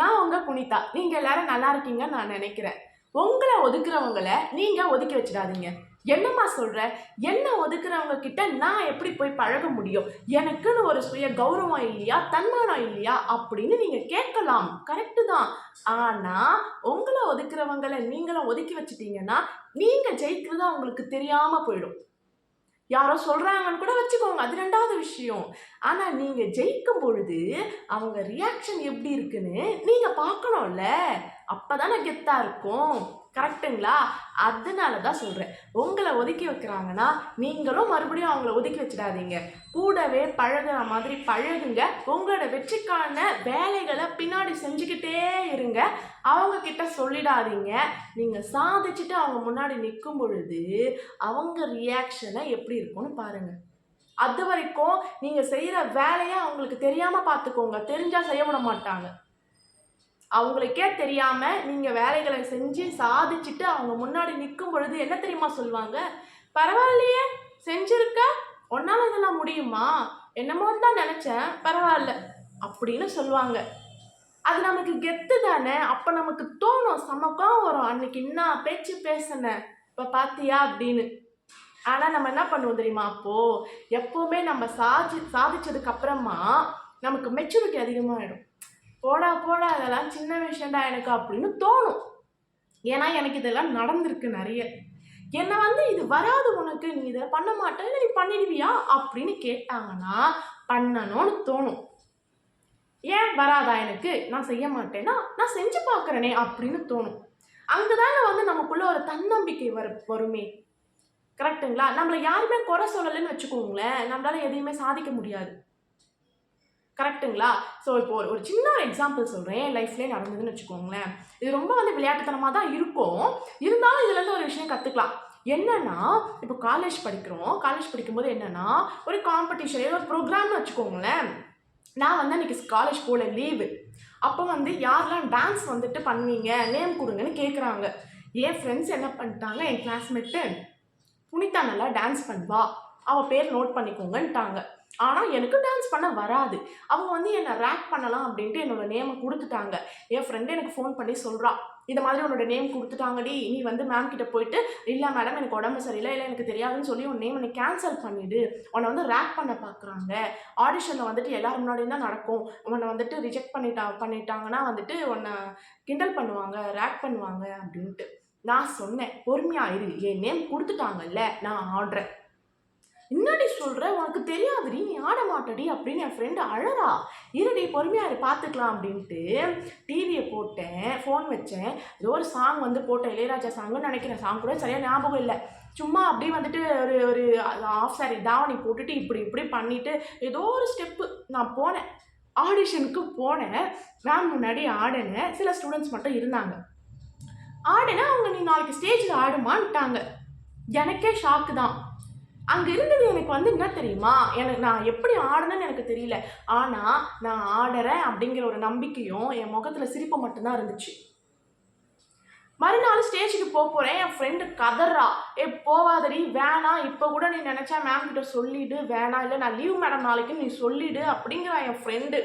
நான் உங்கள் புனிதா. நீங்கள் எல்லாரும் நல்லா இருக்கீங்கன்னு நான் நினைக்கிறேன். உங்களை ஒதுக்குறவங்களை நீங்கள் ஒதுக்கி வச்சிடாதீங்க. என்னம்மா சொல்கிற என்ன ஒதுக்குறவங்க கிட்ட நான் எப்படி போய் பழக முடியும்? எனக்குன்னு ஒரு சுய கௌரவம் இல்லையா? தன்மானம் இல்லையா? அப்படின்னு நீங்கள் கேட்கலாம். கரெக்டு தான். ஆனால் உங்களை ஒதுக்குறவங்களை நீங்களும் ஒதுக்கி வச்சுட்டீங்கன்னா நீங்கள் ஜெயிக்கிறது அவங்களுக்கு தெரியாமல் போயிடும். யாரோ சொல்கிறாங்கன்னு கூட வச்சுக்கோங்க. அது ரெண்டாவது விஷயம். ஆனால் நீங்கள் ஜெயிக்கும் பொழுது அவங்க ரியாக்ஷன் எப்படி இருக்குன்னு நீங்கள் பார்க்கணும்ல. அப்பதானே கெத்தாக இருக்கும். கரெக்டுங்களா அதனால தான் சொல்கிறேன் உங்களை ஒதுக்கி வைக்கிறாங்கன்னா நீங்களும் மறுபடியும் அவங்கள ஒதுக்கி வச்சிடாதீங்க. கூடவே பழகுற மாதிரி பழகுங்க. உங்களோட வெற்றிக்கான வேலைகளை பின்னாடி நீங்க அவங்க கிட்ட சொல்லிடாதீங்க. நீங்கள் சாதிச்சுட்டு அவங்க முன்னாடி நிற்கும் பொழுது அவங்க ரியாக்ஷனை எப்படி இருக்கும்னு பாருங்க. அது வரைக்கும் நீங்கள் செய்கிற வேலையை அவங்களுக்கு தெரியாமல் பார்த்துக்கோங்க தெரிஞ்சால் செய்ய விட மாட்டாங்க. அவங்களுக்கே தெரியாம நீங்க வேலைகளை செஞ்சு சாதிச்சுட்டு அவங்க முன்னாடி நிற்கும் பொழுது என்ன தெரியுமா சொல்லுவாங்க? பரவாயில்லையே செஞ்சிருக்க? உன்னால இதெல்லாம் முடியுமா? என்னமோன்னு தான் நினைச்சேன். பரவாயில்ல. அப்படின்னு சொல்லுவாங்க. அது நமக்கு கெத்து தானே? அப்ப நமக்கு தோணும் சமக்கம் வரும். அன்னைக்கு என்ன பேச்சு பேசினேன் இப்ப பாத்தியா அப்படின்னு. ஆனா நம்ம என்ன பண்ணுவோம் தெரியுமா அப்போ? எப்பவுமே நம்ம சாதி சாதிச்சதுக்கு அப்புறமா நமக்கு மெச்சூரிட்டி அதிகமாகிடும் போடா போடா அதெல்லாம் சின்ன விஷயம்டா எனக்கு அப்படின்னு தோணும். ஏன்னா எனக்கு இதெல்லாம் நடந்திருக்கு நிறைய. என்னை வந்து இது வராது உனக்கு. நீ இதை பண்ண மாட்டேன்னு நீ பண்ணிடுவியா? அப்படின்னு கேட்டாங்கன்னா பண்ணணும்னு தோணும். ஏன் வராதா எனக்கு? நான் செய்ய மாட்டேன்னா நான் செஞ்சு பார்க்குறேனே அப்படின்னு தோணும். அங்கதானே வந்து நமக்குள்ள ஒரு தன்னம்பிக்கை வரு வருமே. கரெக்ட்டுங்களா? நம்மளை யாருமே குறை சொல்லலைன்னு வச்சுக்கோங்களேன் நம்மளால எதையுமே சாதிக்க முடியாது. கரெக்ட்டுங்களா? ஸோ இப்போ ஒரு ஒரு சின்ன எக்ஸாம்பிள் சொல்கிறேன் என் லைஃப்லேயே நடந்ததுன்னு வச்சுக்கோங்களேன். இது ரொம்ப வந்து விளையாட்டுத்தனமாக தான் இருக்கும். இருந்தாலும் இதுலேருந்து ஒரு விஷயம் கற்றுக்கலாம் என்னன்னா இப்போ காலேஜ் படிக்கிறோம். காலேஜ் படிக்கும்போது என்னன்னா ஒரு காம்படிஷன் ஏதோ ஒரு ப்ரோக்ராம்னு வச்சுக்கோங்களேன். நான் வந்து அன்றைக்கி காலேஜ் போல லீவு அப்போ வந்து யாரெல்லாம் டான்ஸ் வந்துட்டு பண்ணுவீங்க நேம் கொடுங்கன்னு கேட்குறாங்க என் ஃப்ரெண்ட்ஸ் என்ன பண்ணிட்டாங்க? என் கிளாஸ்மேட்டு புனிதா நல்லா டான்ஸ் பண்ணுவா. அவள் பேர் நோட் பண்ணிக்கோங்கன்ட்டாங்க. ஆனால் எனக்கு டான்ஸ் பண்ண வராது. அவங்க வந்து என்னை ரேக் பண்ணலாம் அப்படின்ட்டு என்னோட நேமை கொடுத்துட்டாங்க. என் ஃப்ரெண்டு எனக்கு ஃபோன் பண்ணி சொல்கிறான் இந்த மாதிரி உன்னோட நேம் கொடுத்துட்டாங்கடி. நீ வந்து மேம் கிட்ட போயிட்டு இல்லை மேடம் எனக்கு உடம்பு சரியில்லை. இல்லை எனக்கு தெரியாதுன்னு சொல்லி உன் நேம் எனக்கு கேன்சல் பண்ணிவிடு உன்னை வந்து ரேக் பண்ண பார்க்குறாங்க ஆடிஷனில் வந்துட்டு எல்லாரும் முன்னாடியும் தான் நடக்கும். உன்னை வந்துட்டு ரிஜெக்ட் பண்ணிட்டா பண்ணிட்டாங்கன்னா வந்துட்டு உன்னை கிண்டல் பண்ணுவாங்க ரேக் பண்ணுவாங்க அப்படின்ட்டு. நான் சொன்னேன் பொறுமையாக இரு. என் நேம் கொடுத்துட்டாங்கல்ல நான் ஆடுறேன். என்னடி சொல்கிற உனக்கு தெரியாதுடி நீ ஆட மாட்டடி அப்படின்னு என் ஃப்ரெண்டு அழறா. இருடி பொறுமையாக இரு பார்த்துக்கலாம் அப்படின்ட்டு டிவியை போட்டேன் ஃபோன் வச்சேன். ஏதோ ஒரு சாங் வந்து போட்டேன் இளையராஜா சாங்குன்னு நினைக்கிறேன். சாங் கூட சரியாக ஞாபகம் இல்லை. சும்மா அப்படியே வந்துட்டு ஒரு ஒரு ஆஃப் சாரி தாவணி போட்டுட்டு இப்படி இப்படி பண்ணிட்டு ஏதோ ஒரு ஸ்டெப்பு நான் போனேன். ஆடிஷனுக்கு போனேன். மேம் முன்னாடி ஆடினேன். சில ஸ்டூடெண்ட்ஸ் மட்டும் இருந்தாங்க. ஆடினேன் அவங்க நீ நாளைக்கு ஸ்டேஜில் ஆடுமான்ட்டாங்க. எனக்கே ஷாக்கு தான். அங்கே இருந்தது எனக்கு வந்து என்ன தெரியுமா? எனக்கு நான் எப்படி ஆடுனேன்னு எனக்கு தெரியல. ஆனால் நான் ஆடுறேன் அப்படிங்கிற ஒரு நம்பிக்கையும் என் முகத்தில் சிரிப்பு மட்டும்தான் இருந்துச்சு. மறுநாள் ஸ்டேஜுக்கு போக போகிறேன் என் ஃப்ரெண்டு கதறா. ஏ போவாதடி. வேணாம் இப்போ கூட நீ நினச்சா மேம் கிட்ட சொல்லிடு. வேணாம் இல்லை நான் லீவ் மேடம் நாளைக்கு நீ சொல்லிடு அப்படிங்கிற என் ஃப்ரெண்டு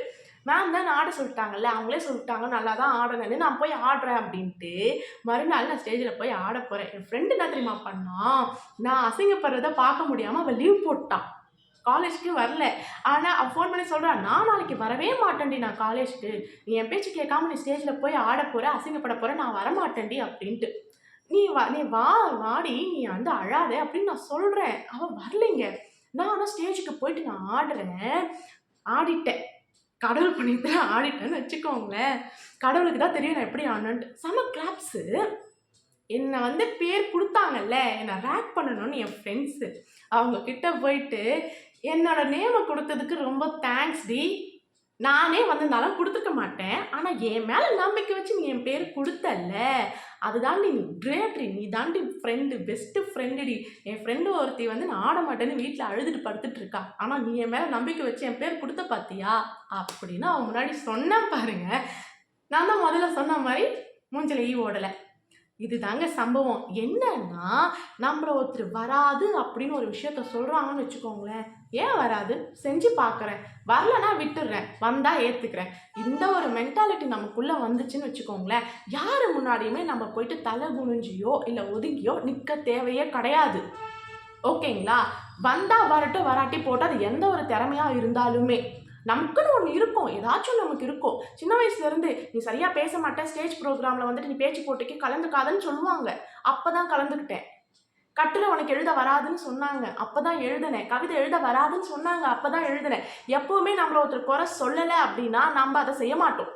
மேம் தான் ஆட சொல்லிட்டாங்கல்ல அவங்களே சொல்லிட்டாங்க நல்லா தான் ஆடணும்னு நான் போய் ஆடுறேன் அப்படின்ட்டு. மறுநாள் நான் ஸ்டேஜில் போய் ஆட போகிறேன் என் ஃப்ரெண்டு என்ன தெரியுமா பண்ணா? நான் அசிங்கப்படுறத பார்க்க முடியாமல் அவள் லீவ் போட்டான் காலேஜ்க்கு வரல. ஆனால் அவள் ஃபோன் பண்ணி சொல்கிறான் நான் நாளைக்கு வரவே மாட்டேன்டி நான் காலேஜ்க்கு. நீ என் பேச்சு கேட்காம நீ ஸ்டேஜில் போய் ஆட போகிற அசிங்கப்பட போகிற நான் வரமாட்டேன்டி அப்படின்ட்டு. நீ வா நீ வா வாடி நீ வந்து அழாத அப்படின்னு நான் சொல்கிறேன் அவள் வரலைங்க. நான் ஆனால் ஸ்டேஜுக்கு போயிட்டு நான் ஆடுறேன். ஆடிட்டேன். கடவுள் புண்ணியத்தில் ஆடிட்டேன்னு வச்சுக்கோங்களேன். கடவுளுக்கு தான் தெரியும் நான் எப்படி ஆனேன்ட்டு செம கிளாப்ஸு என்னை வந்து பேர் கொடுத்தாங்கல்ல என்னை ரேக் பண்ணணும்னு என் ஃப்ரெண்ட்ஸு அவங்க கிட்ட போயிட்டு என்னோட நேமை கொடுத்ததுக்கு ரொம்ப தேங்க்ஸ் டி. நானே வந்திருந்தாலும் கொடுத்துருக்க மாட்டேன். ஆனால் என் மேலே நம்பிக்கை வச்சு நீ என் பேர் கொடுத்தல்ல. அதுதான் நீ கிரேட்ரி நீ தாண்டி ஃப்ரெண்டு பெஸ்ட்டு ஃப்ரெண்டுடி என் ஃப்ரெண்டு ஒருத்தி வந்து நான் ஆட மாட்டேன்னு வீட்டில் அழுதுட்டு படுத்துட்டு இருக்கா. ஆனால் நீ என் மேலே நம்பிக்கை வச்சு என் பேர் கொடுத்த பார்த்தியா அப்படின்னு அவன் முன்னாடி சொன்னேன் பாருங்க. நான் தான் முதல்ல சொன்ன மாதிரி மூஞ்சில ஈ ஓடலை. இதுதாங்க சம்பவம். என்னன்னா நம்மள ஒருத்தர் வராது அப்படின்னு ஒரு விஷயத்த சொல்கிறாங்கன்னு வச்சுக்கோங்களேன். ஏன் வராது? செஞ்சு பார்க்குறேன் வரலன்னா விட்டுடுறேன் வந்தால் ஏற்றுக்கிறேன் இந்த ஒரு மென்டாலிட்டி நமக்குள்ளே வந்துச்சுன்னு வச்சுக்கோங்களேன். யார் முன்னாடியுமே நம்ம போயிட்டு தலை குனிஞ்சியோ இல்லை ஒதுங்கியோ நிற்க தேவையே கிடையாது. ஓகேங்களா? வந்தால் வரட்டும் வராட்டி போட்டு அது எந்த ஒரு திறமையாக இருந்தாலுமே. நமக்குன்னு ஒன்று இருக்கும். ஏதாச்சும் நமக்கு இருக்கும். சின்ன வயசுலேருந்து நீ சரியாக பேச மாட்டேன் ஸ்டேஜ் ப்ரோக்ராமில் வந்துட்டு நீ பேச்சு போட்டிக்கு கலந்துக்காதன்னு சொல்லுவாங்க. அப்போ தான் கலந்துக்கிட்டேன். கட்டில் உனக்கு எழுத வராதுன்னு சொன்னாங்க. அப்போ தான் எழுதினேன். கவிதை எழுத வராதுன்னு சொன்னாங்க. அப்போ தான் எழுதினேன். எப்போவுமே நம்மளை ஒருத்தர் குறை சொல்லலை அப்படின்னா நம்ம அதை செய்ய மாட்டோம்.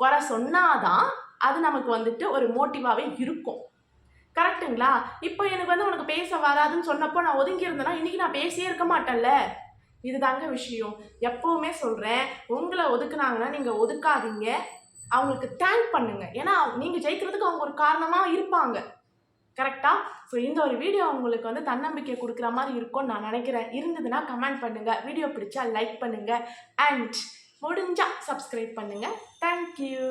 குறை சொன்னாதான் அது நமக்கு வந்துட்டு ஒரு மோட்டிவாகவே இருக்கும். கரெக்ட்டுங்களா இப்போ எனக்கு வந்து உனக்கு பேச வராதுன்னு சொன்னப்போ நான் ஒதுங்கி இருந்தேன்னா இன்றைக்கி நான் பேசியே இருக்க மாட்டேன்ல. இதுதாங்க விஷயம். எப்போவுமே சொல்கிறேன் உங்களை ஒதுக்குனாங்கன்னா நீங்கள் ஒதுக்காதீங்க. அவங்களுக்கு தேங்க் பண்ணுங்க. ஏன்னா நீங்கள் ஜெயிக்கிறதுக்கு அவங்க ஒரு காரணமாக இருப்பாங்க. கரெக்டாக ஸோ இந்த ஒரு வீடியோ உங்களுக்கு வந்து தன்னம்பிக்கை கொடுக்குற மாதிரி இருக்கும்னு நான் நினைக்கிறேன். இருந்ததுன்னா கமெண்ட் பண்ணுங்கள் வீடியோ பிடிச்சா லைக் பண்ணுங்கள் அண்ட் முடிஞ்சால் சப்ஸ்கிரைப் பண்ணுங்கள் தேங்க்யூ